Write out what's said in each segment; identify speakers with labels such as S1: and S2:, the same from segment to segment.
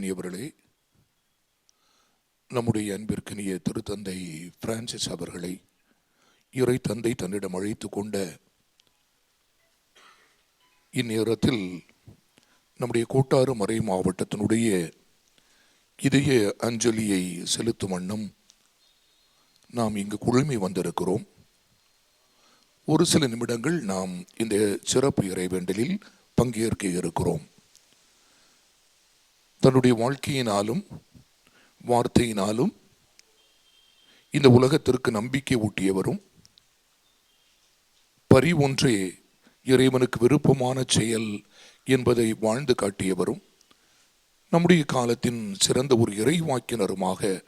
S1: அன்பிற்கினியவர்களே நம்முடைய அன்பிற்கினிய திருத்தந்தை பிரான்சிஸ் அவர்களை இறை தந்தை தன்னிடம் அழைத்து கொண்ட இந்நேரத்தில் நம்முடைய கோட்டாறு மறை மாவட்டத்தினுடைய இதய அஞ்சலியை செலுத்தும் வண்ணம் நாம் இங்கு குழுமி வந்திருக்கிறோம். ஒரு சில நிமிடங்கள் நாம் இந்த சிறப்பு இறைவேண்டலில் பங்கேற்க இருக்கிறோம். தன்னுடைய வாழ்க்கையினாலும் வார்த்தையினாலும் இந்த உலகத்திற்கு நம்பிக்கை ஊட்டியவரும் பரி ஒன்றே இறைவனுக்கு விருப்பமான செயல் என்பதை வாழ்ந்து காட்டியவரும் நம்முடைய காலத்தின் சிறந்த ஒரு இறைவாக்கினருமாக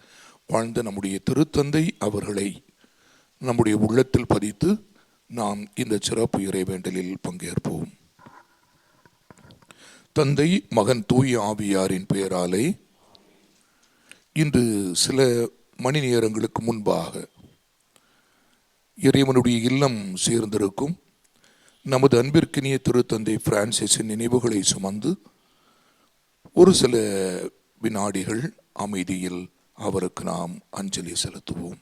S1: வாழ்ந்த நம்முடைய திருத்தந்தை அவர்களை நம்முடைய உள்ளத்தில் பதித்து நாம் இந்த சிறப்பு இறைவேண்டலில் பங்கேற்போம். தந்தை மகன் தூய ஆவியாரின் பெயராலே இன்று சில மணி நேரங்களுக்கு முன்பாக இறைவனுடைய இல்லம் சேர்ந்திருக்கும் நமது அன்பிற்கினிய திருத்தந்தை பிரான்சிஸின் நினைவுகளை சுமந்து ஒரு சில வினாடிகள் அமைதியில் அவருக்கு நாம் அஞ்சலி செலுத்துவோம்.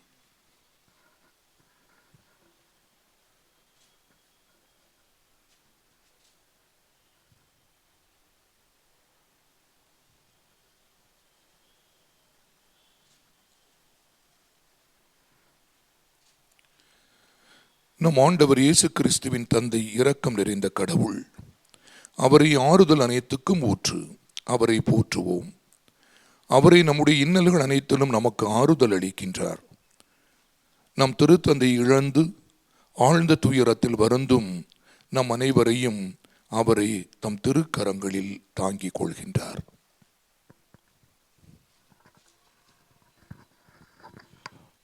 S1: நம் ஆண்டவர் இயேசு கிறிஸ்துவின் தந்தை இரக்கம் நிறைந்த கடவுள். அவரை ஆறுதல் அனைத்துக்கும் ஊற்று அவரை போற்றுவோம். அவரை நம்முடைய இன்னல்கள் அனைத்திலும் நமக்கு ஆறுதல் அளிக்கின்றார். நம் திருத்தந்தை இழந்து ஆழ்ந்த துயரத்தில் வருந்தும் நம் அனைவரையும் அவரை தம் திருக்கரங்களில் தாங்கிக் கொள்கின்றார்.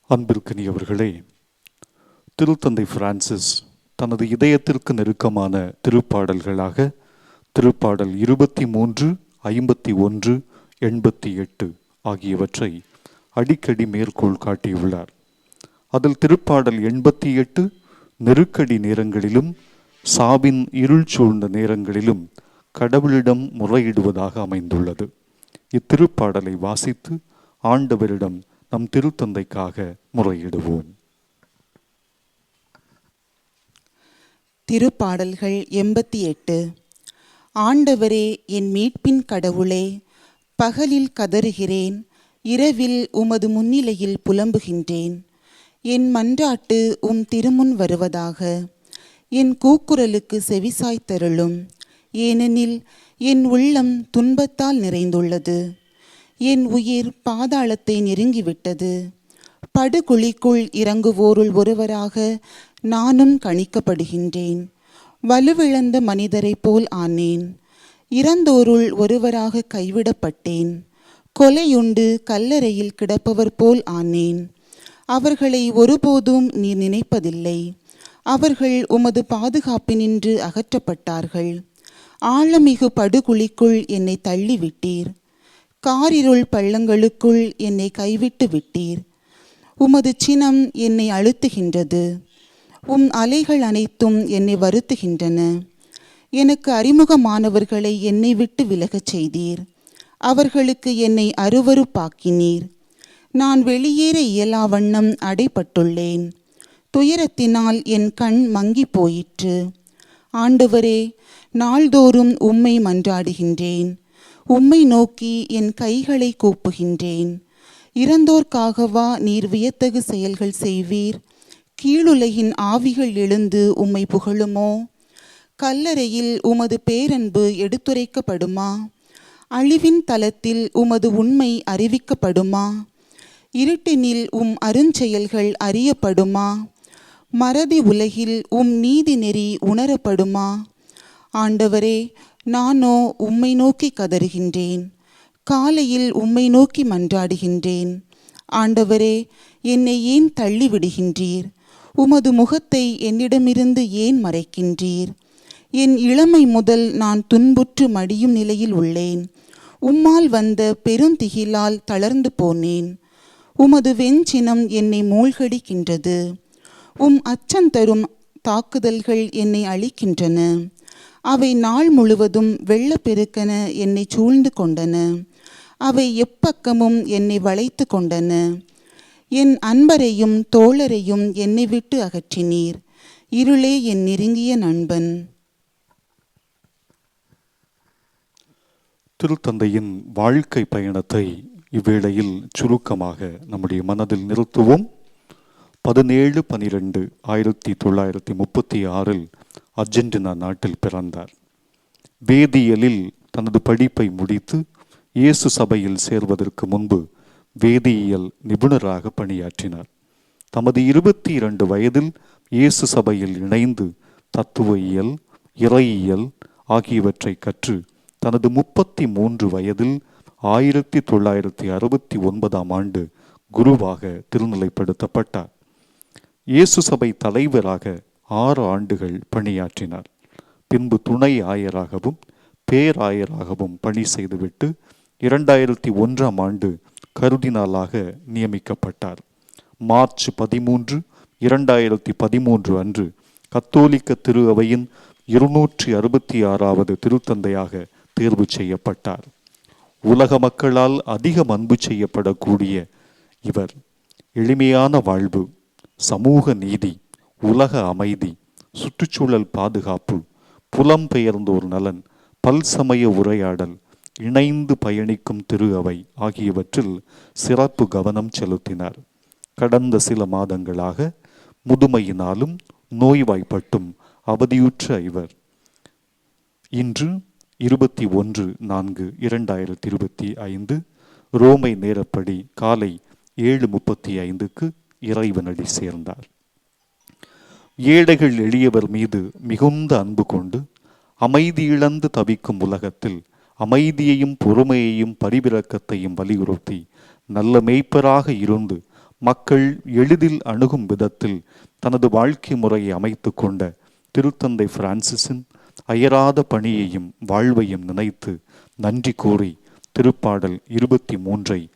S2: அன்பிற்கினியவர்களே திருத்தந்தை பிரான்சிஸ் தனது இதயத்திற்கு நெருக்கமான திருப்பாடல்களாக திருப்பாடல் இருபத்தி மூன்று ஐம்பத்தி ஒன்று எண்பத்தி எட்டு ஆகியவற்றை அடிக்கடி மேற்கோள் காட்டியுள்ளார். அதில் திருப்பாடல் எண்பத்தி எட்டு நெருக்கடி நேரங்களிலும் சாவின் இருள் சூழ்ந்த நேரங்களிலும் கடவுளிடம் முறையிடுவதாக அமைந்துள்ளது. இத்திருப்பாடலை வாசித்து ஆண்டவரிடம் நம் திருத்தந்தைக்காக முறையிடுவோம்.
S3: திருப்பாடல்கள் எண்பத்தி எட்டு. ஆண்டவரே என் மீட்பின் கடவுளே பகலில் கதறுகிறேன் இரவில் உமது முன்னிலையில் புலம்புகின்றேன். என் மன்றாட்டு உம் திருமுன் வருவதாக. என் கூக்குரலுக்கு செவிசாய்த்தருளும் ஏனெனில் என் உள்ளம் துன்பத்தால் நிறைந்துள்ளது. என் உயிர் பாதாளத்தை நெருங்கிவிட்டது. படுகுழிக்குள் இறங்குவோருள் ஒருவராக நானும் கணிக்கப்படுகின்றேன். வலுவிழந்த மனிதரைப் போல் ஆனேன். இறந்தோருள் ஒருவராக கைவிடப்பட்டேன். கொலையுண்டு கல்லறையில் கிடப்பவர் போல் ஆனேன். அவர்களை ஒருபோதும் நீ நினைப்பதில்லை. அவர்கள் உமது பாதுகாப்பினின்று அகற்றப்பட்டார்கள். ஆழமிகு படுகுழிக்குள் என்னை தள்ளிவிட்டீர். காரிருள் பள்ளங்களுக்குள் என்னை கைவிட்டு விட்டீர் உமது சினம் என்னை அழுத்துகின்றது. உம் அலைகள் அனைத்தும் என்னை வருத்துகின்றன. எனக்கு அறிமுகமானவர்களை என்னை விட்டு விலகச் செய்தீர். அவர்களுக்கு என்னை அருவருப்பாக்கினீர். நான் வெளியேற இயலா வண்ணம் அடைப்பட்டுள்ளேன் துயரத்தினால் என் கண் மங்கி போயிற்று. ஆண்டவரே நாள்தோறும் உம்மை மன்றாடுகின்றேன். உம்மை நோக்கி என் கைகளை கூப்புகின்றேன். இறந்தோர்க்காகவா நீர் வியத்தகு செயல்கள் செய்வீர்? கீழுலகின் ஆவிகள் எழுந்து உம்மை புகழுமோ? கல்லறையில் உமது பேரன்பு எடுத்துரைக்கப்படுமா? அழிவின் தலத்தில் உமது உண்மை அறிவிக்கப்படுமா? இருட்டினில் உம் அருஞ்செயல்கள் அறியப்படுமா? மறதி உலகில் உம் நீதி நெறி உணரப்படுமா? ஆண்டவரே நானோ உம்மை நோக்கி கதறுகின்றேன். காலையில் உம்மை நோக்கி மன்றாடுகின்றேன். ஆண்டவரே என்னை ஏன் தள்ளிவிடுகின்றீர்? உமது முகத்தை என்னிடமிருந்து ஏன் மறைக்கின்றீர்? என் இளமை முதல் நான் துன்புற்று மடியும் நிலையில் உள்ளேன். உம்மால் வந்த பெருந்திகிலால் தளர்ந்து போனேன். உமது வெஞ்சினம் என்னை மூழ்கடிக்கின்றது. உம் அச்சம் தரும் தாக்குதல்கள் என்னை அழிக்கின்றன. அவை நாள் முழுவதும் வெள்ளப்பெருக்கென என்னை சூழ்ந்து கொண்டன. அவை எப்பக்கமும் என்னை வளைத்து கொண்டன. என் அன்பரையும் தோழரையும் என்னை விட்டு அகற்றினீர். இருளே என் நெருங்கிய நண்பன்.
S2: திருத்தந்தையின் வாழ்க்கை பயணத்தை இவ்வேளையில் சுருக்கமாக நம்முடைய மனதில் நிறுத்துவோம். பதினேழு பனிரெண்டு ஆயிரத்தி தொள்ளாயிரத்தி முப்பத்தி ஆறில் அர்ஜென்டினா நாட்டில் பிறந்தார். வேதியியலில் தனது படிப்பை முடித்து இயேசு சபையில் சேர்வதற்கு முன்பு வேதியியல் நிபுணராக பணியாற்றினார். தமது இருபத்தி இரண்டு வயதில் இயேசு சபையில் இணைந்து தத்துவயியல் இறையியல் ஆகியவற்றை கற்று தனது முப்பத்தி மூன்று வயதில் ஆயிரத்தி தொள்ளாயிரத்தி அறுபத்தி ஒன்பதாம் ஆண்டு குருவாக திருநிலைப்படுத்தப்பட்டார். இயேசு சபை தலைவராக ஆறு ஆண்டுகள் பணியாற்றினார். பின்பு துணை ஆயராகவும் பேராயராகவும் பணி செய்துவிட்டு இரண்டாயிரத்தி ஒன்றாம் ஆண்டு கருதினாலாக நியமிக்கப்பட்டார். மார்ச் பதிமூன்று இரண்டாயிரத்தி பதிமூன்று அன்று கத்தோலிக்க திரு அவையின் இருநூற்றி அறுபத்தி ஆறாவது திருத்தந்தையாக தேர்வு செய்யப்பட்டார். உலக மக்களால் அதிகம் அன்பு செய்யப்படக்கூடிய இவர். எளிமையான வாழ்வு சமூக நீதி உலக அமைதி சுற்றுச்சூழல் பாதுகாப்பு புலம்பெயர்ந்தோர் நலன் பல்சமய உரையாடல் இணைந்து பயணிக்கும் திரு அவை ஆகியவற்றில் சிறப்பு கவனம் செலுத்தினார். கடந்த சில மாதங்களாக முதுமையினாலும் நோய்வாய்ப்பட்டும் அவதியுற்ற இவர். இன்று இருபத்தி ஒன்று நான்கு இரண்டாயிரத்தி இருபத்தி ஐந்து ரோமை நேரப்படி காலை ஏழு முப்பத்தி ஐந்துக்கு இறைவனடி சேர்ந்தார். ஏழைகள் எளியவர் மீது மிகுந்த அன்பு கொண்டு அமைதி இழந்து தவிக்கும் உலகத்தில் அமைதியையும் பொறுமையையும் பரிபிறக்கத்தையும் வலியுறுத்தி நல்ல மெய்ப்பராக இருந்து மக்கள் எளிதில் அணுகும் விதத்தில் தனது வாழ்க்கை முறையை அமைத்து கொண்ட திருத்தந்தை பிரான்சிஸின் அயராத பணியையும் வாழ்வையும் நினைத்து நன்றி கூறி திருப்பாடல் இருபத்தி மூன்றை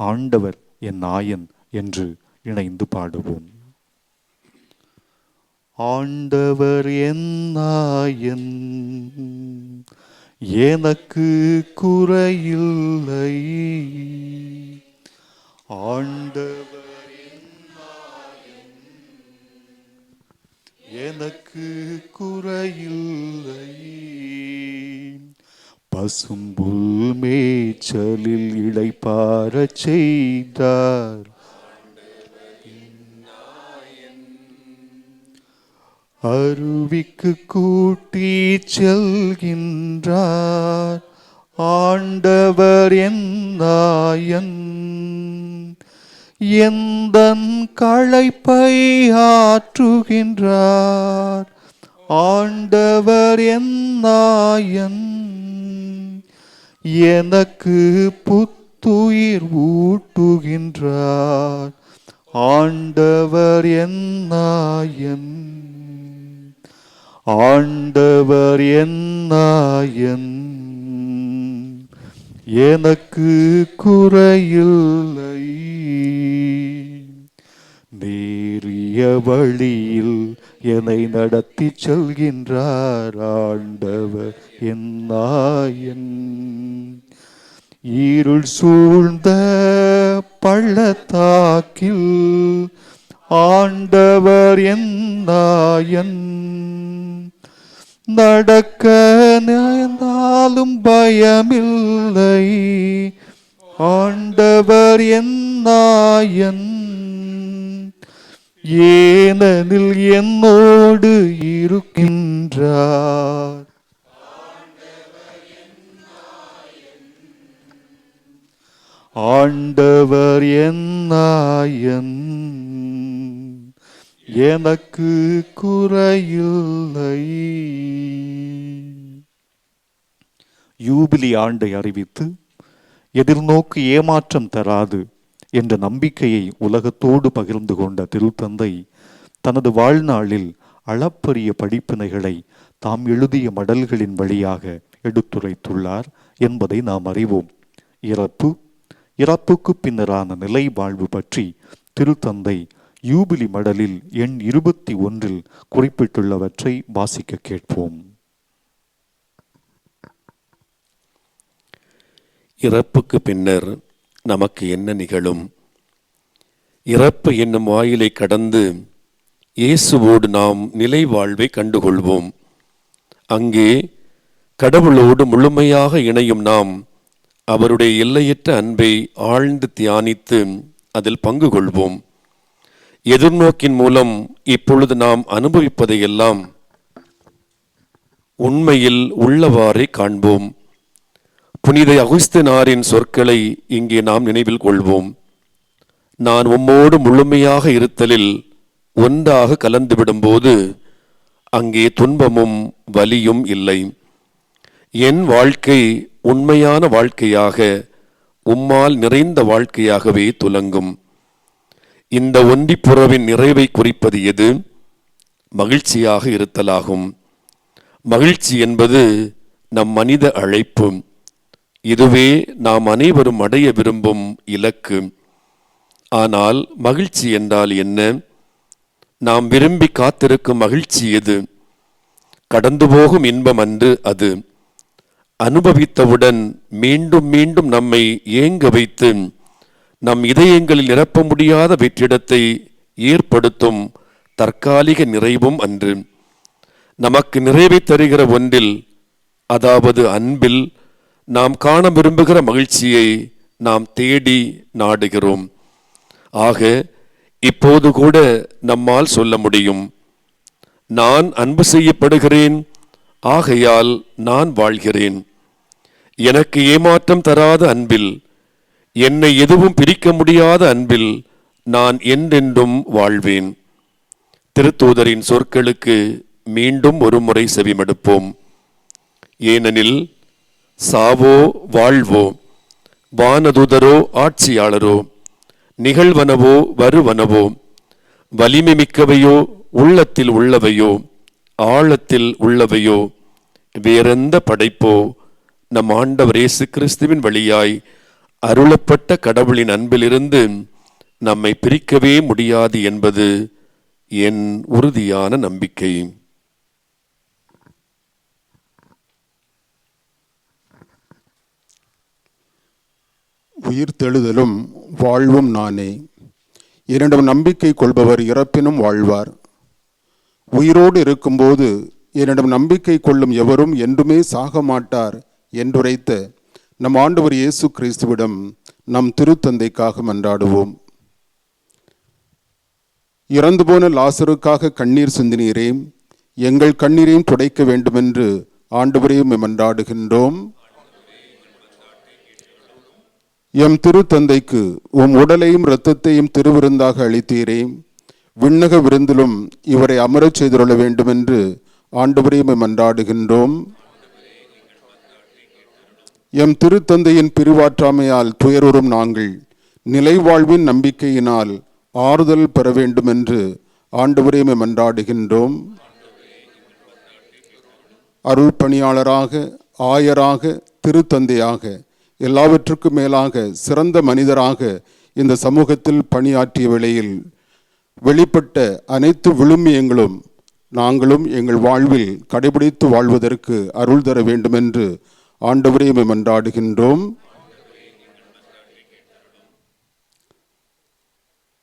S2: ஆண்டவர் என் நாயன் என்று இணைந்து பாடுவோம். ஆண்டவர் என் நாயன் எனக்கு குறையில்லை. ஆண்டவர் எனக்கு குறையில்லை. பசும்புல் மேய்ச்சலில் இளைப்பாரச் செய்தார். அருவிக்கு கூட்டி செல்கின்றார் ஆண்டவர் என் எந்தன் களைப்பை ஆற்றுகின்றார் ஆண்டவர் என் எனக்கு புத்துயிர் ஊட்டுகின்றார் ஆண்டவர் என்னாயன்? ஆண்டவர் என்னாயன்? எனக்கு குறையில்லை. நேரிய வழியில் என்னை நடத்தி செல்கின்றார் ஆண்டவர் என்னாயன்? இருள் சூழ்ந்த பள்ளத்தாக்கில் ஆண்டவர் என் நாயன் நடக்க நேர்ந்தாலும் பயமில்லை. ஆண்டவர் என்னாயன் ஏனெனில் என்னோடு இருக்கின்றார். ஆண்டவர் என்னாயன் எனக்கு குறையில்லை. யூபிலி ஆண்டை அறிவித்து எதிர்நோக்கு ஏமாற்றம் தராது என்ற நம்பிக்கையை உலகத்தோடு பகிர்ந்து கொண்ட திருத்தந்தை தனது வாழ்நாளில் அளப்பரிய படிப்பினைகளை தாம் எழுதிய மடல்களின் வழியாக எடுத்துரைத்துள்ளார் என்பதை நாம் அறிவோம். இறப்பு இறப்புக்கு பின்னரான நிலை வாழ்வு பற்றி திருத்தந்தை யூபிலி மடலில் எண் இருபத்தி ஒன்றில் குறிப்பிட்டுள்ளவற்றை வாசிக்க கேட்போம்.
S4: இறப்புக்கு பின்னர் நமக்கு என்ன நிகழும்? இறப்பு என்னும் வாயிலை கடந்து இயேசுவோடு நாம் நிலை வாழ்வை கண்டுகொள்வோம். அங்கே கடவுளோடு முழுமையாக இணையும் நாம் அவருடைய எல்லையற்ற அன்பை ஆழ்ந்து தியானித்து அதில் பங்கு கொள்வோம். எதிர்நோக்கின் மூலம் இப்பொழுது நாம் அனுபவிப்பதையெல்லாம் உண்மையில் உள்ளவாறே காண்போம். புனித அகுஸ்தினாரின் சொற்களை இங்கே நாம் நினைவில் கொள்வோம். நான் உம்மோடு முழுமையாக இருத்தலில் ஒன்றாக கலந்துவிடும்போது அங்கே துன்பமும் வலியும் இல்லை. என் வாழ்க்கை உண்மையான வாழ்க்கையாக உம்மால் நிறைந்த வாழ்க்கையாகவே துலங்கும். இந்த ஒண்டிப்புறவின் நிறைவை குறிப்பது எது? மகிழ்ச்சியாக இருத்தலாகும். மகிழ்ச்சி என்பது நம் மனித அழைப்பு. இதுவே நாம் அனைவரும் அடைய விரும்பும் இலக்கு. ஆனால் மகிழ்ச்சி என்றால் என்ன? நாம் விரும்பி காத்திருக்கும் மகிழ்ச்சி எது? கடந்து போகும் இன்பம் அன்று அது. அனுபவித்தவுடன் மீண்டும் மீண்டும் நம்மை ஏங்க வைத்து நம் இதயங்களில் நிரப்ப முடியாத வெற்றிடத்தை ஏற்படுத்தும் தற்காலிக நிறைவும் அன்று. நமக்கு நிறைவை தருகிற ஒன்றில் அதாவது அன்பில் நாம் காண விரும்புகிற மகிழ்ச்சியை நாம் தேடி நாடுகிறோம். ஆக இப்போது கூட நம்மால் சொல்ல முடியும். நான் அன்பு செய்யப்படுகிறேன் ஆகையால் நான் வாழ்கிறேன். எனக்கு ஏமாற்றம் தராத அன்பில் என்னை எதுவும் பிரிக்க முடியாத அன்பில் நான் என்றென்றும் வாழ்வேன். திருத்தூதரின் சொற்களுக்கு மீண்டும் ஒரு முறை செவிமடுப்போம். ஏனெனில் சாவோ வாழ்வோ வானதுதரோ ஆட்சியாளரோ நிகழ்வனவோ வருவனவோ வலிமை மிக்கவையோ உள்ளத்தில் உள்ளவையோ ஆழத்தில் உள்ளவையோ வேறெந்த படைப்போ நம் ஆண்டவர் இயேசு கிறிஸ்துவின் வழியாய் அருளப்பட்ட கடவுளின் அன்பிலிருந்து நம்மை பிரிக்கவே முடியாது என்பது என் உறுதியான நம்பிக்கை.
S5: உயிர்த்தெழுதலும் வாழ்வும் நானே. என்னிடம் நம்பிக்கை கொள்பவர் இறப்பினும் வாழ்வார். உயிரோடு இருக்கும்போது என்னிடம் நம்பிக்கை கொள்ளும் எவரும் என்றுமே சாக மாட்டார் என்றுரைத்த நம் ஆண்டவர் இயேசு கிறிஸ்துவிடம் நம் திருத்தந்தைக்காக மன்றாடுவோம். இறந்து போன லாசருக்காக கண்ணீர் சிந்தினீரே எங்கள் கண்ணீரையும் துடைக்க வேண்டுமென்று ஆண்டவரையும் மன்றாடுகின்றோம். எம் திருத்தந்தைக்கு உம் உடலையும் இரத்தத்தையும் திருவிருந்தாக அளித்தீரே விண்ணக விருந்திலும் இவரை அமரச் செய்துள்ள வேண்டுமென்று ஆண்டவரையும் மன்றாடுகின்றோம். எம் திருத்தந்தையின் பிரிவாற்றாமையால் துயருறும் நாங்கள் நிலைவாழ்வின் நம்பிக்கையினால் ஆறுதல் பெற வேண்டுமென்று ஆண்டவரே மன்றாடுகின்றோம் அருள் பணியாளராக ஆயராக திருத்தந்தையாக எல்லாவற்றுக்கும் மேலாக சிறந்த மனிதராக இந்த சமூகத்தில் பணியாற்றிய வேளையில் வெளிப்பட்ட அனைத்து விழுமியங்களும் நாங்களும் எங்கள் வாழ்வில் கடைபிடித்து வாழ்வதற்கு அருள் தர வேண்டுமென்று ஆண்டவரே உம்மை மன்றாடுகின்றோம்.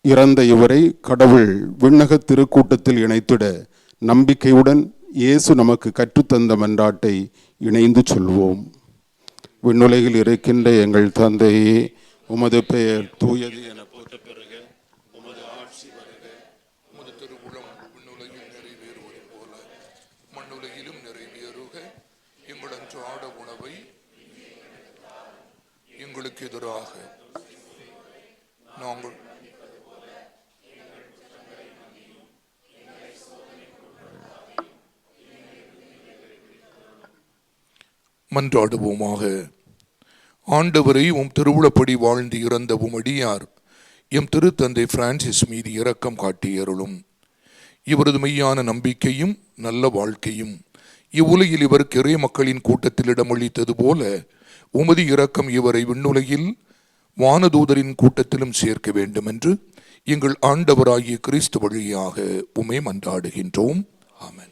S5: இறந்த இவரை கடவுள் விண்ணக திருக்கூட்டத்தில் இணைத்திட நம்பிக்கையுடன் இயேசு நமக்கு கற்றுத்தந்த மன்றாட்டை இணைந்து சொல்வோம். விண்ணுலகில் இருக்கின்ற எங்கள் தந்தையே உமது பெயர் தூயது என போற்ற பெறுக
S1: உமது திருவுளம் விண்ணுலகில் நிறைவேறுவது போல மண்ணுலகிலும் நிறைவேறுக எங்கள் அன்றாட உணவை எங்களுக்கு எதிராக நாங்கள் மன்றாடுவோமாக ஆண்டவரை உம் திருவுளப்படி வாழ்ந்து இறந்த உம் அடியார் எம் திருத்தந்தை பிரான்சிஸ் மீது இரக்கம் காட்டியருளும் இவரது மெய்யான நம்பிக்கையும் நல்ல வாழ்க்கையும் இவ்வுலகில் இவருக்கு கிரே மக்களின் கூட்டத்தில் இடமளித்தது போல உமது இரக்கம் இவரை விண்ணுலகில் வானதூதரின் கூட்டத்திலும் சேர்க்க வேண்டும் என்று எங்கள் ஆண்டவராகிய கிறிஸ்து வழியாக உமை மன்றாடுகின்றோம். ஆமன்.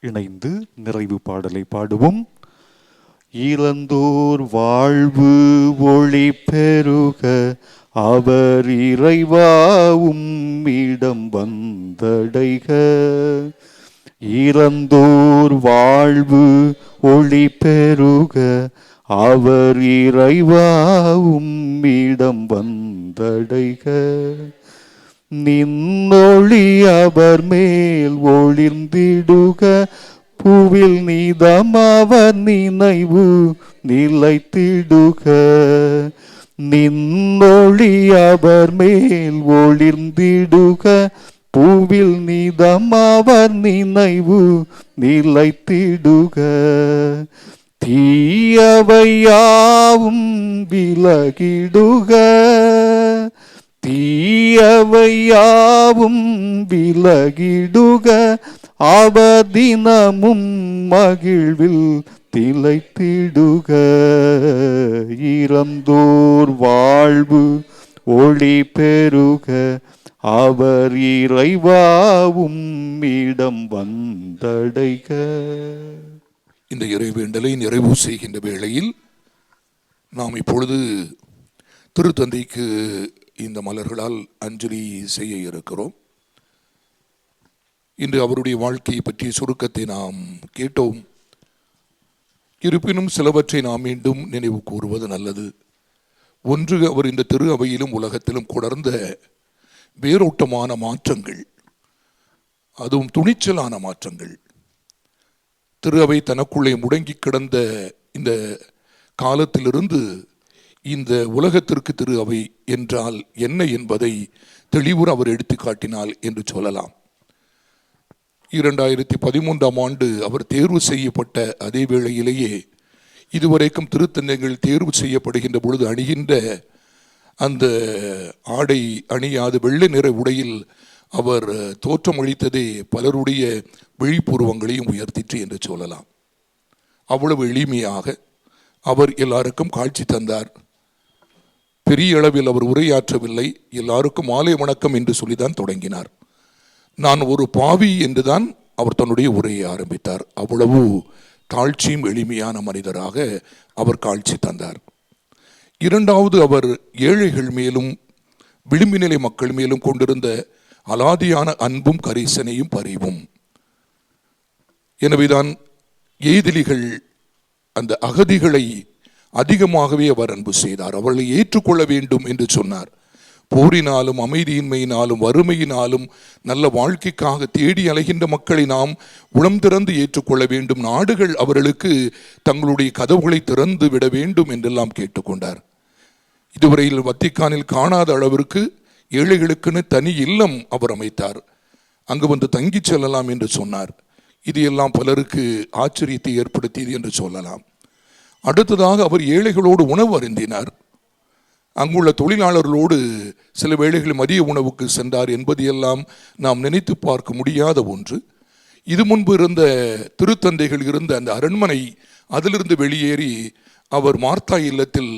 S2: இணைந்து நிறைவு பாடலை பாடுவோம். இறந்தோர் வாழ்வு ஒளி பெருக அவர் இறைவாவும் இடம் வந்தடைக. இறந்தோர் வாழ்வு ஒளி பெருக அவர் இறைவாவும் இடம் வந்தடைக. நின்னொளி அவர் மேல் ஒளிர்ந்திடுக பூவில் நீதம் அவர் நினைவு நிலைத்திடுக. நின்னொளி அவர் மேல் ஒளிர்ந்திடுக பூவில் நீதம் அவர் நினைவு நிலைத்திடுக. தீயவையாவும் விலகிடுக. தீயவையாவும் விலகிடுக. அவதினமும் மகிழ்வில் திளைத்திடுக. இறந்தோர் வாழ்வு ஒளி பெருக அவர் இறைவாவும் இடம் வந்தடைக.
S1: இந்த இறைவேண்டலை நிறைவு செய்கின்ற வேளையில் நாம் இப்பொழுது திருத்தந்தைக்கு இந்த மலர்களால் அஞ்சலி செய்ய இருக்கிறோம். இன்று அவருடைய வாழ்க்கையை பற்றிய சுருக்கத்தை நாம் கேட்டோம். இருப்பினும் சிலவற்றை நாம் மீண்டும் நினைவு கூறுவது நல்லது. ஒன்று அவர் இந்த திரு அவையிலும் உலகத்திலும் கொடர்ந்த வேரோட்டமான மாற்றங்கள் அதுவும் துணிச்சலான மாற்றங்கள். திரு அவை தனக்குள்ளே முடங்கி கிடந்த இந்த காலத்திலிருந்து இந்த உலகத்திற்கு திரு அவை என்றால் என்ன என்பதை தெளிவுற அவர் எடுத்து காட்டினார் என்று சொல்லலாம். இரண்டாயிரத்தி பதிமூன்றாம் ஆண்டு அவர் தேர்வு செய்யப்பட்ட அதே வேளையிலேயே இதுவரைக்கும் திருத்தந்தங்கள் தேர்வு செய்யப்படுகின்ற பொழுது அணிகின்ற அந்த ஆடை அணியாத வெள்ளை நிற உடையில் அவர் தோற்றமளித்ததே பலருடைய விழிப்புருவங்களையும் உயர்த்திற்று என்று சொல்லலாம். அவ்வளவு எளிமையாக அவர் எல்லாருக்கும் காட்சி தந்தார். பெரிய அளவில் அவர் உரையாற்றவில்லை. எல்லாருக்கும் மாலை வணக்கம் என்று சொல்லிதான் தொடங்கினார். நான் ஒரு பாவி என்றுதான் அவர் தன்னுடைய உரையை ஆரம்பித்தார். அவ்வளவு தாழ்ச்சியும் எளிமையான மனிதராக அவர் காட்சி தந்தார். இரண்டாவது அவர் ஏழைகள் மேலும் விளிம்பிநிலை மக்கள் மேலும் கொண்டிருந்த அலாதியான அன்பும் கரிசனையும் பரிவும். எனவேதான் எய்திலிகள் அந்த அகதிகளை அதிகமாகவே அவர் அன்பு செய்தார். அவர்களை ஏற்றுக்கொள்ள வேண்டும் என்று சொன்னார். போரினாலும் அமைதியின்மையினாலும் வறுமையினாலும் நல்ல வாழ்க்கைக்காக தேடி அலைகின்ற மக்களை நாம் உளம் திறந்து ஏற்றுக்கொள்ள வேண்டும். நாடுகள் அவர்களுக்கு தங்களுடைய கதவுகளை திறந்து விட வேண்டும் என்றெல்லாம் கேட்டுக்கொண்டார். இதுவரையில் வத்திக்கானில் காணாத அளவிற்கு ஏழைகளுக்குன்னு தனி இல்லம் அவர் அமைத்தார். அங்கு வந்து தங்கிச் செல்லலாம் என்று சொன்னார். இது எல்லாம் பலருக்கு ஆச்சரியத்தை ஏற்படுத்தியது என்று சொல்லலாம். அடுத்ததாக அவர் ஏழைகளோடு உணவு அருந்தினார். அங்குள்ள தொழிலாளர்களோடு சில வேளைகள் மதிய உணவுக்கு சென்றார் என்பதையெல்லாம் நாம் நினைத்து பார்க்க முடியாத ஒன்று. இது முன்பு இருந்த திருத்தந்தைகள் இருந்த அந்த அரண்மனை அதிலிருந்து வெளியேறி அவர் மார்த்தா இல்லத்தில்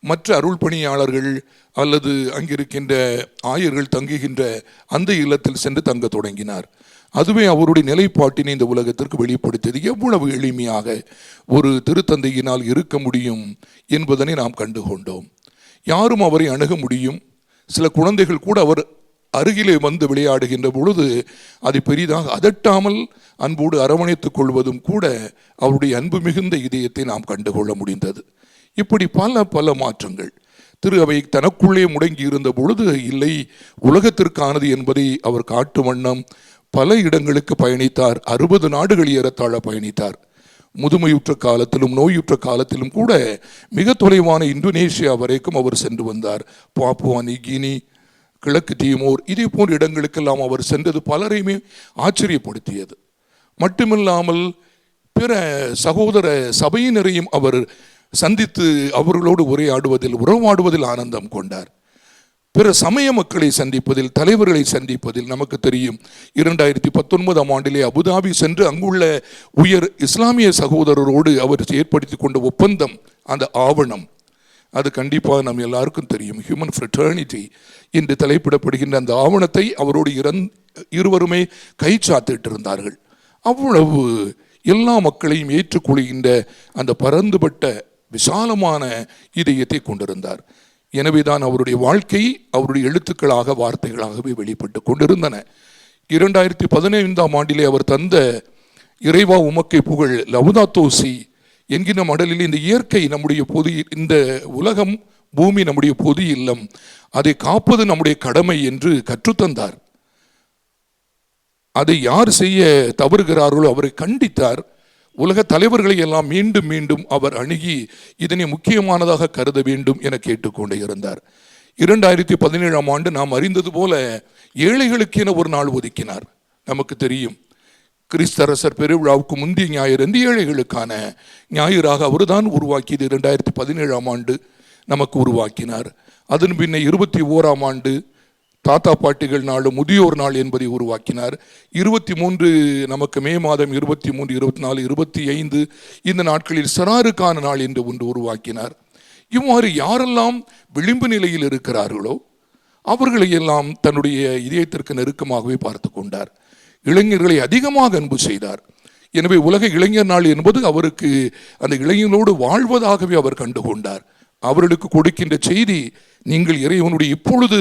S1: மற்ற அருள் பணியாளர்கள் அல்லது அங்கிருக்கின்ற ஆயர்கள் தங்குகின்ற அந்த இல்லத்தில் சென்று தங்க தொடங்கினார். அதுவே அவருடைய நிலைப்பாட்டினை இந்த உலகத்திற்கு வெளிப்படுத்தியது. எவ்வளவு எளிமையாக ஒரு திருத்தந்தையினால் இருக்க முடியும் என்பதனை நாம் கண்டுகொண்டோம். யாரும் அவரை அணுக முடியும். சில குழந்தைகள் கூட அவர் அருகிலே வந்து விளையாடுகின்ற பொழுது அதை பெரிதாக அதட்டாமல் அன்போடு அரவணைத்துக் கொள்வதும் கூட அவருடைய அன்பு மிகுந்த இதயத்தை நாம் கண்டுகொள்ள முடிந்தது. இப்படி பல பல மாற்றங்கள். திரு அவை தனக்குள்ளே முடங்கி இருந்த பொழுது இல்லை உலகத்திற்கானது என்பதை அவர் காட்டும் வண்ணம் பல இடங்களுக்கு பயணித்தார். அறுபது நாடுகள் ஏறத்தாழ பயணித்தார். முதுமையுற்ற காலத்திலும் நோயுற்ற காலத்திலும் கூட மிக தொலைவான இந்தோனேஷியா வரைக்கும் அவர் சென்று வந்தார். பாப்புவானி கினி கிழக்கு தீமோர் இதே போன்ற இடங்களுக்கெல்லாம் அவர் சென்றது பலரையுமே ஆச்சரியப்படுத்தியது. மட்டுமில்லாமல் பிற சகோதர சபையினரையும் அவர் சந்தித்து அவர்களோடு உரையாடுவதில் உறவாடுவதில் ஆனந்தம் கொண்டார். பிற சமய மக்களை சந்திப்பதில் தலைவர்களை சந்திப்பதில் நமக்கு தெரியும். இரண்டாயிரத்தி பத்தொன்பதாம் ஆண்டிலே அபுதாபி சென்று அங்குள்ள உயர் இஸ்லாமிய சகோதரரோடு அவர் ஏற்படுத்தி கொண்ட ஒப்பந்தம் அந்த ஆவணம். அது கண்டிப்பாக நம் எல்லாருக்கும் தெரியும். ஹியூமன் ஃப்ரெட்டர்னிட்டி என்று தலைப்பிடப்படுகின்ற அந்த ஆவணத்தை அவரோடு இறந் இருவருமே கை சாத்திட்டு இருந்தார்கள். அவ்வளவு எல்லா மக்களையும் ஏற்றுக்கொள்கின்ற அந்த பரந்துபட்ட விசாலமான இதயத்தை கொண்டிருந்தார். எனவே தான் அவருடைய வாழ்க்கை அவருடைய எழுத்துக்களாக வார்த்தைகளாகவே வெளிப்பட்டு கொண்டிருந்தன. இரண்டாயிரத்தி பதினைந்தாம் ஆண்டிலே அவர் தந்த இறைவா உமக்கை புகழ் லவுதா தோசி என்கிற மடலில் இந்த இயற்கை நம்முடைய பொது இந்த உலகம் பூமி நம்முடைய பொது இல்லம் அதை காப்பது நம்முடைய கடமை என்று கற்றுத்தந்தார். அதை யார் செய்ய தவறுகிறார்களோ அவரை கண்டித்தார். உலக தலைவர்களை எல்லாம் மீண்டும் மீண்டும் அவர் அணுகி இதனை முக்கியமானதாக கருத வேண்டும் என கேட்டுக்கொண்டே இருந்தார். இரண்டாயிரத்தி பதினேழாம் ஆண்டு நாம் அறிந்தது போல ஏழைகளுக்கென ஒரு நாள் ஒதுக்கினார். நமக்கு தெரியும் கிறிஸ்தரசர் பெருவிழாவுக்கு முந்தைய ஞாயிறு இந்த ஏழைகளுக்கான ஞாயிறாக அவர்தான் உருவாக்கியது இரண்டாயிரத்தி பதினேழாம் ஆண்டு நமக்கு உருவாக்கினார். அதன் பின்ன இருபத்தி ஓராம் ஆண்டு தாத்தா பாட்டிகள் நாள் முதியோர் நாள் என்பதை உருவாக்கினார். இருபத்தி மூன்று நமக்கு மே மாதம் இருபத்தி மூன்று இருபத்தி நாலு இருபத்தி ஐந்து இந்த நாட்களில் சராருக்கான நாள் என்று ஒன்று உருவாக்கினார். இவ்வாறு யாரெல்லாம் விளிம்பு நிலையில் இருக்கிறார்களோ அவர்களை எல்லாம் தன்னுடைய இதயத்திற்கு நெருக்கமாகவே பார்த்து கொண்டார். இளைஞர்களை அதிகமாக அன்பு செய்தார். எனவே உலக இளைஞர் நாள் என்பது அவருக்கு அந்த இளைஞர்களோடு வாழ்வதாகவே அவர் கண்டுகொண்டார். அவர்களுக்கு கொடுக்கின்ற செய்தி நீங்கள் இறைவனுடைய இப்பொழுது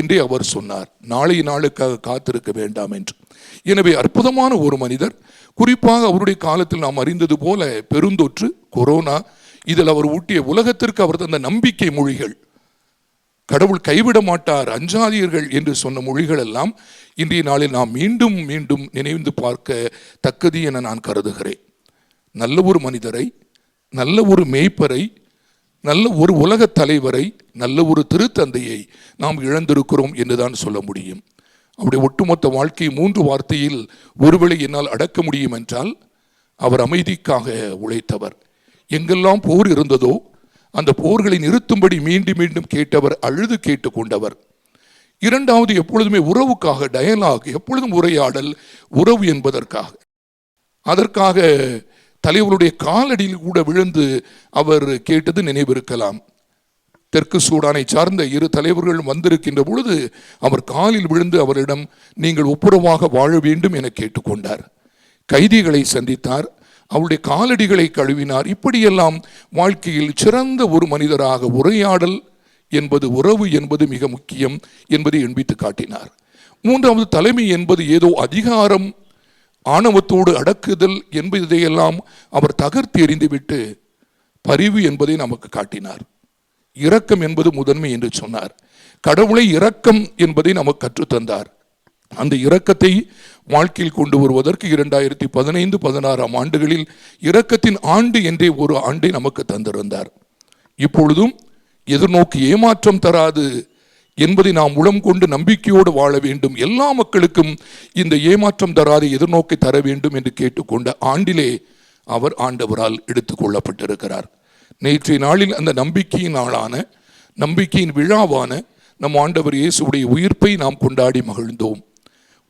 S1: என்றே அவர் சொன்னார். நாளை நாளுக்காக காத்திருக்க வேண்டாம் என்று. எனவே அற்புதமான ஒரு மனிதர். குறிப்பாக அவருடைய காலத்தில் நாம் அறிந்தது போல பெருந்தொற்று கொரோனா இதில் அவர் ஊட்டிய உலகத்திற்கு அவர் தந்த நம்பிக்கை மொழிகள். கடவுள் கைவிட மாட்டார் அஞ்சாதீர்கள் என்று சொன்ன மொழிகள் எல்லாம் இன்றைய நாளில் நாம் மீண்டும் மீண்டும் நினைந்து பார்க்க தக்கது என நான் கருதுகிறேன். நல்ல ஒரு மனிதரை நல்ல ஒரு மேய்ப்பரை நல்ல ஒரு உலக தலைவரை நல்ல ஒரு திருத்தந்தையை நாம் இழந்திருக்கிறோம் என்றுதான் சொல்ல முடியும். அவருடைய ஒட்டுமொத்த வாழ்க்கை மூன்று வார்த்தையில் ஒருவேளை என்னால் அடக்க முடியும் என்றால் அவர் அமைதிக்காக உழைத்தவர். எங்கெல்லாம் போர் இருந்ததோ அந்த போர்களை நிறுத்தும்படி மீண்டும் மீண்டும் கேட்டவர் அழுது கேட்டுக்கொண்டவர் இரண்டாவது எப்பொழுதுமே உறவுக்காக டயலாக் எப்பொழுதும் உரையாடல் உறவு என்பதற்காக. அதற்காக தலைவருடைய காலடியில் கூட விழுந்து அவர் கேட்டது நினைவிருக்கலாம். தெற்கு சூடானை சார்ந்த இரு தலைவர்களும் வந்திருக்கின்ற பொழுது அவர் காலில் விழுந்து அவரிடம் நீங்கள் ஒப்புரவாக வாழ வேண்டும் என கேட்டுக்கொண்டார். கைதிகளை சந்தித்தார். அவருடைய காலடிகளை கழுவினார். இப்படியெல்லாம் வாழ்க்கையில் சிறந்த ஒரு மனிதராக உரையாடல் என்பது உறவு என்பது மிக முக்கியம் என்பதை எண்பித்து காட்டினார். மூன்றாவது தலைமை என்பது ஏதோ அதிகாரம் ஆணவத்தோடு அடக்குதல் என்பதையெல்லாம் அவர் தகர்த்து எறிந்துவிட்டு பரிவு என்பதை நமக்கு காட்டினார். இரக்கம் என்பது முதன்மை என்று சொன்னார். கடவுளை இரக்கம் என்பதை நமக்கு கற்றுத்தந்தார். அந்த இரக்கத்தை வாழ்க்கையில் கொண்டு வருவதற்கு இரண்டாயிரத்தி பதினைந்து பதினாறாம் ஆண்டுகளில் இரக்கத்தின் ஆண்டு என்றே ஒரு ஆண்டை நமக்கு தந்திருந்தார். இப்பொழுதும் எதிர்நோக்கி ஏமாற்றம் தராது. என்பதை நாம் உளம் கொண்டு நம்பிக்கையோடு வாழ வேண்டும். எல்லா மக்களுக்கும் இந்த ஏமாற்றம் தராத எதிர்நோக்கை தர வேண்டும் என்று கேட்டுக்கொண்ட ஆண்டிலே அவர் ஆண்டவரால் எடுத்துக்கொள்ளப்பட்டிருக்கிறார் நேற்றைய நாளில் அந்த நம்பிக்கையின் நாளான நம்பிக்கையின் விழாவான நம் ஆண்டவர் இயேசுடைய உயிர்ப்பை நாம் கொண்டாடி மகிழ்ந்தோம்.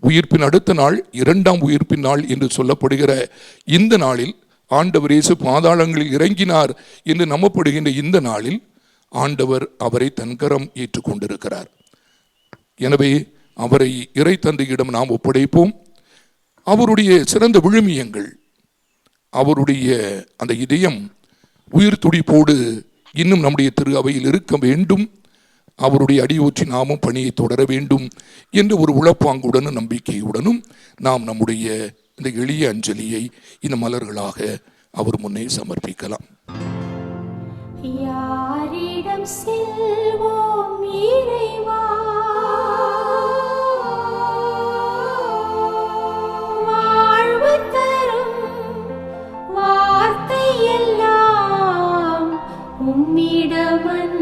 S1: உயிர்ப்பின் அடுத்த நாள் இரண்டாம் உயிர்ப்பின் நாள் என்று சொல்லப்படுகிற இந்த நாளில் ஆண்டவர் இயேசு பாதாளங்களில் இறங்கினார் என்று நம்பப்படுகின்ற இந்த நாளில் ஆண்டவர் அவரை தன்கரம் ஏற்றுக்கொண்டிருக்கிறார். எனவே அவரை இறை தந்தையிடம் நாம் ஒப்படைப்போம். அவருடைய சிறந்த விழுமியங்கள் அவருடைய அந்த இதயம் உயிர் துடிப்போடு இன்னும் நம்முடைய திரு அவையில் இருக்க வேண்டும். அவருடைய அடியோற்றி நாமும் பணியை தொடர வேண்டும் என்ற ஒரு உளப்பாங்குடனும் நம்பிக்கையுடனும் நாம் நம்முடைய இந்த எளிய அஞ்சலியை இந்த மலர்களாக அவர் முன்னே சமர்ப்பிக்கலாம்.
S6: யாரிடம் செல்வோம் இறைவா? வாழ்வு தரும் வார்த்தை எல்லாம் உம்மிடமன்